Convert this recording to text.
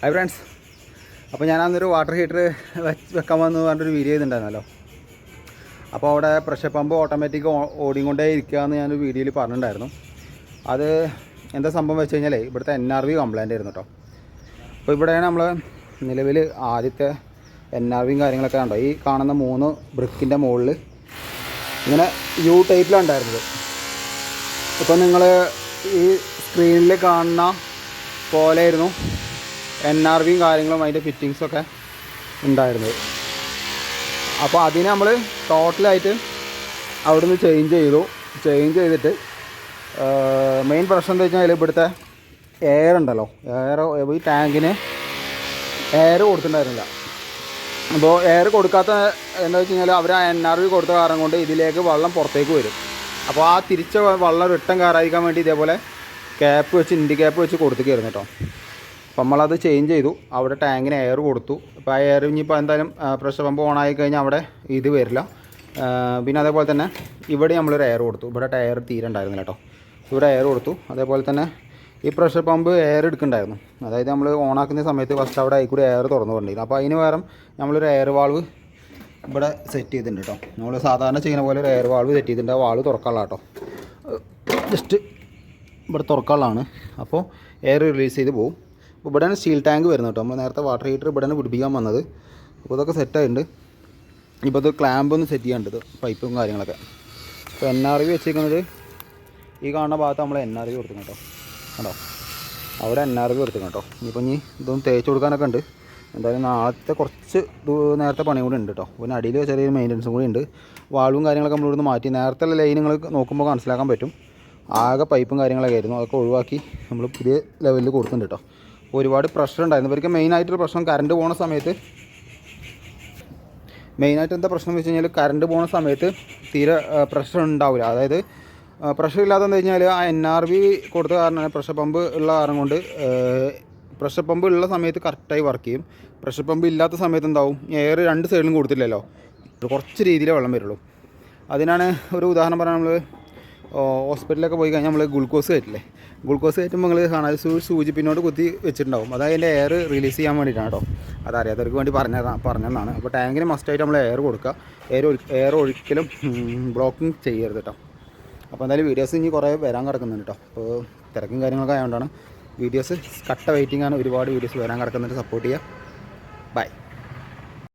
Hi friends അപ്പോൾ ഞാൻ അന്നൊരു വാട്ടർ ഹീറ്റർ വെക്കാൻ വന്നു പറഞ്ഞൊരു വീഡിയോ ചെയ്തിട്ടുണ്ടായിരുന്നല്ലോ. അപ്പോൾ അവിടെ പ്രഷർ പമ്പ് ഓട്ടോമാറ്റിക് ഓടിക്കൊണ്ടേ ഇരിക്കുക എന്ന് ഞാനൊരു വീഡിയോയിൽ പറഞ്ഞിട്ടുണ്ടായിരുന്നു. അത് എന്താ സംഭവം വെച്ച് കഴിഞ്ഞാലേ ഇവിടുത്തെ എൻ ആർ വി കംപ്ലൈന്റ് ആയിരുന്നു കേട്ടോ അപ്പോൾ ഇവിടെയാണ് നമ്മൾ നിലവിൽ ആദ്യത്തെ എൻ ആർ വിയും കാര്യങ്ങളൊക്കെ ഉണ്ടോ ഈ കാണുന്ന മൂന്ന് ബ്രിക്കിന്റെ മുകളിൽ ഇങ്ങനെ യു ടൈപ്പിലാണ് ഉണ്ടായിരുന്നത്. ഇപ്പോൾ നിങ്ങൾ ഈ സ്ക്രീനിൽ കാണുന്ന പോലെയായിരുന്നു. എൻ ആർ വിയും കാര്യങ്ങളും അതിന്റെ ഫിറ്റിങ്സൊക്കെ ഉണ്ടായിരുന്നത്. അപ്പോൾ അതിനെ നമ്മൾ ടോട്ടലായിട്ട് അവിടുന്ന് ചേഞ്ച് ചെയ്തു. ചേഞ്ച് ചെയ്തിട്ട് മെയിൻ പ്രശ്നം എന്താ വെച്ചാൽ ഇവിടുത്തെ എയർ ഉണ്ടല്ലോ. എയർ ഈ ടാങ്കിന് എയർ കൊടുത്തിട്ടുണ്ടായിരുന്നില്ല. അപ്പോൾ എയർ കൊടുക്കാത്ത എന്താ വെച്ച് കഴിഞ്ഞാൽ അവർ എൻ ആർ വി കൊടുത്ത കാരണം കൊണ്ട് ഇതിലേക്ക് വെള്ളം പുറത്തേക്ക് വരും. അപ്പോൾ ആ തിരിച്ച വെള്ളം റിട്ടേൺ കയറാതിരിക്കാൻ വേണ്ടി ഇതേപോലെ ക്യാപ്പ് വെച്ച് ഇൻഡി ക്യാപ്പ് വെച്ച് കൊടുത്തേക്കായിരുന്നു കേട്ടോ. അപ്പം നമ്മളത് ചേഞ്ച് ചെയ്തു. അവിടെ ടാങ്കിന് എയർ കൊടുത്തു. അപ്പോൾ ആ എയർ ഇനിയിപ്പോൾ എന്തായാലും പ്രഷർ പമ്പ് ഓൺ ആയി കഴിഞ്ഞാൽ അവിടെ ഇത് വരില്ല. പിന്നെ അതേപോലെ തന്നെ ഇവിടെ നമ്മളൊരു എയർ കൊടുത്തു. ഇവിടെ ടയർ തീരെ ഉണ്ടായിരുന്നില്ല കേട്ടോ ഇവിടെ എയർ കൊടുത്തു. അതേപോലെ തന്നെ ഈ പ്രഷർ പമ്പ് എയർ എടുക്കുന്നുണ്ടായിരുന്നു. അതായത് നമ്മൾ ഓണാക്കുന്ന സമയത്ത് ഫസ്റ്റ് അവിടെ ആയിക്കൂടി എയർ തുറന്നു കൊണ്ടിരുന്നു. അപ്പോൾ അതിന് പകരം നമ്മളൊരു എയർ വാൾവ് ഇവിടെ സെറ്റ് ചെയ്തിട്ടുണ്ട് കേട്ടോ നമ്മൾ സാധാരണ ചെയ്യുന്ന പോലെ ഒരു എയർ വാൾവ് സെറ്റ് ചെയ്തിട്ടുണ്ട്. ആ വാൾവ് തുറക്കാനുള്ള കേട്ടോ ജസ്റ്റ് ഇവിടെ തുറക്കാനുള്ളതാണ്. അപ്പോൾ എയർ റിലീസ് ചെയ്ത് പോകും അപ്പോൾ ഇവിടെയാണ് സ്റ്റീൽ ടാങ്ക് വരുന്നത് കേട്ടോ. നമ്മൾ നേരത്തെ വാട്ടർ ഹീറ്റർ ഇവിടെയാണ് പിടിപ്പിക്കാൻ വന്നത്. അപ്പോൾ ഇതൊക്കെ സെറ്റായിട്ടുണ്ട് ഇപ്പോൾ ഇത് ക്ലാമ്പ് ഒന്ന് സെറ്റ് ചെയ്യാനുണ്ട് പൈപ്പും കാര്യങ്ങളൊക്കെ. അപ്പോൾ എൻ ആർ വി വെച്ചിരിക്കുന്നത് ഈ കാണുന്ന ഭാഗത്ത് നമ്മൾ എൻ ആർ വി കൊടുത്തു കേട്ടോ. കേട്ടോ അവിടെ എൻ ആർ വി കൊടുത്തു കേട്ടോ. ഇനിയിപ്പോൾ ഇനി ഇതൊന്ന് തേച്ച് കൊടുക്കാനൊക്കെ ഉണ്ട്. എന്തായാലും നാളത്തെ കുറച്ച് നേരത്തെ പണി കൂടി ഉണ്ട് കേട്ടോ. പിന്നെ അടിയിൽ ചെറിയ മെയിന്റനൻസും കൂടി ഉണ്ട്. വാൾവും കാര്യങ്ങളൊക്കെ നമ്മൾ നിന്ന് മാറ്റി. നേരത്തെ ലൈൻ നിങ്ങൾ നോക്കുമ്പോൾ മനസ്സിലാക്കാൻ പറ്റും. ആകെ പൈപ്പും കാര്യങ്ങളൊക്കെ ആയിരുന്നു. അതൊക്കെ ഒഴിവാക്കി നമ്മൾ പുതിയ ലെവലിൽ കൊടുക്കുന്നുണ്ട് കേട്ടോ. ഒരുപാട് പ്രഷർ ഉണ്ടായിരുന്നു. ഇവർക്ക് മെയിനായിട്ടൊരു പ്രശ്നം കറണ്ട് പോകുന്ന സമയത്ത്. മെയിനായിട്ട് എന്താ പ്രശ്നം എന്ന് വെച്ച് കഴിഞ്ഞാൽ കറണ്ട് പോകുന്ന സമയത്ത് തീരെ പ്രഷർ ഉണ്ടാവില്ല അതായത് പ്രഷർ ഇല്ലാതെ വെച്ചാൽ ആ എൻ ആർ ബി കൊടുത്ത കാരണമാണ് പ്രഷർ പമ്പ് ഉള്ള കാരണം കൊണ്ട് പ്രഷർ പമ്പ് ഉള്ള സമയത്ത് കറക്റ്റായി വർക്ക് ചെയ്യും. പ്രഷർ പമ്പ് ഇല്ലാത്ത സമയത്ത് എന്താവും? എയർ രണ്ട് സൈഡിലും കൊടുത്തില്ലല്ലോ. കുറച്ച് രീതിയിലേ വെള്ളം വരുള്ളൂ. അതിനാണ് ഒരു ഉദാഹരണം പറഞ്ഞാൽ നമ്മൾ ഹോസ്പിറ്റലിലൊക്കെ പോയി കഴിഞ്ഞാൽ നമ്മൾ ഗ്ലൂക്കോസ് കയറ്റില്ലേ? ഗ്ലൂക്കോസ് കയറ്റുമ്പോൾ നിങ്ങൾ കാണാൻ സൂചി പിന്നോട്ട് കുത്തി വെച്ചിട്ടുണ്ടാവും. അത് അതിന്റെ എയർ റിലീസ് ചെയ്യാൻ വേണ്ടിയിട്ടാണ് കേട്ടോ. അതറിയാത്തവർക്ക് വേണ്ടി പറഞ്ഞ പറഞ്ഞതാണ് അപ്പോൾ ടാങ്കിന് മസ്റ്റായിട്ട് നമ്മൾ എയർ കൊടുക്കുക. എയർ എയർ ഒഴിക്കലും ബ്ലോക്കിംഗ് ചെയ്യരുത് കേട്ടോ. അപ്പോൾ എന്തായാലും വീഡിയോസ് ഇനി കുറേ വരാൻ കിടക്കുന്നുണ്ട് കേട്ടോ. അപ്പോൾ തിരക്കും കാര്യങ്ങളൊക്കെ ആയതുകൊണ്ടാണ് വീഡിയോസ് കട്ട വെയിറ്റിംഗ് ആണ്. ഒരുപാട് വീഡിയോസ് വരാൻ കിടക്കുന്നുണ്ട്. സപ്പോർട്ട് ചെയ്യുക ബൈ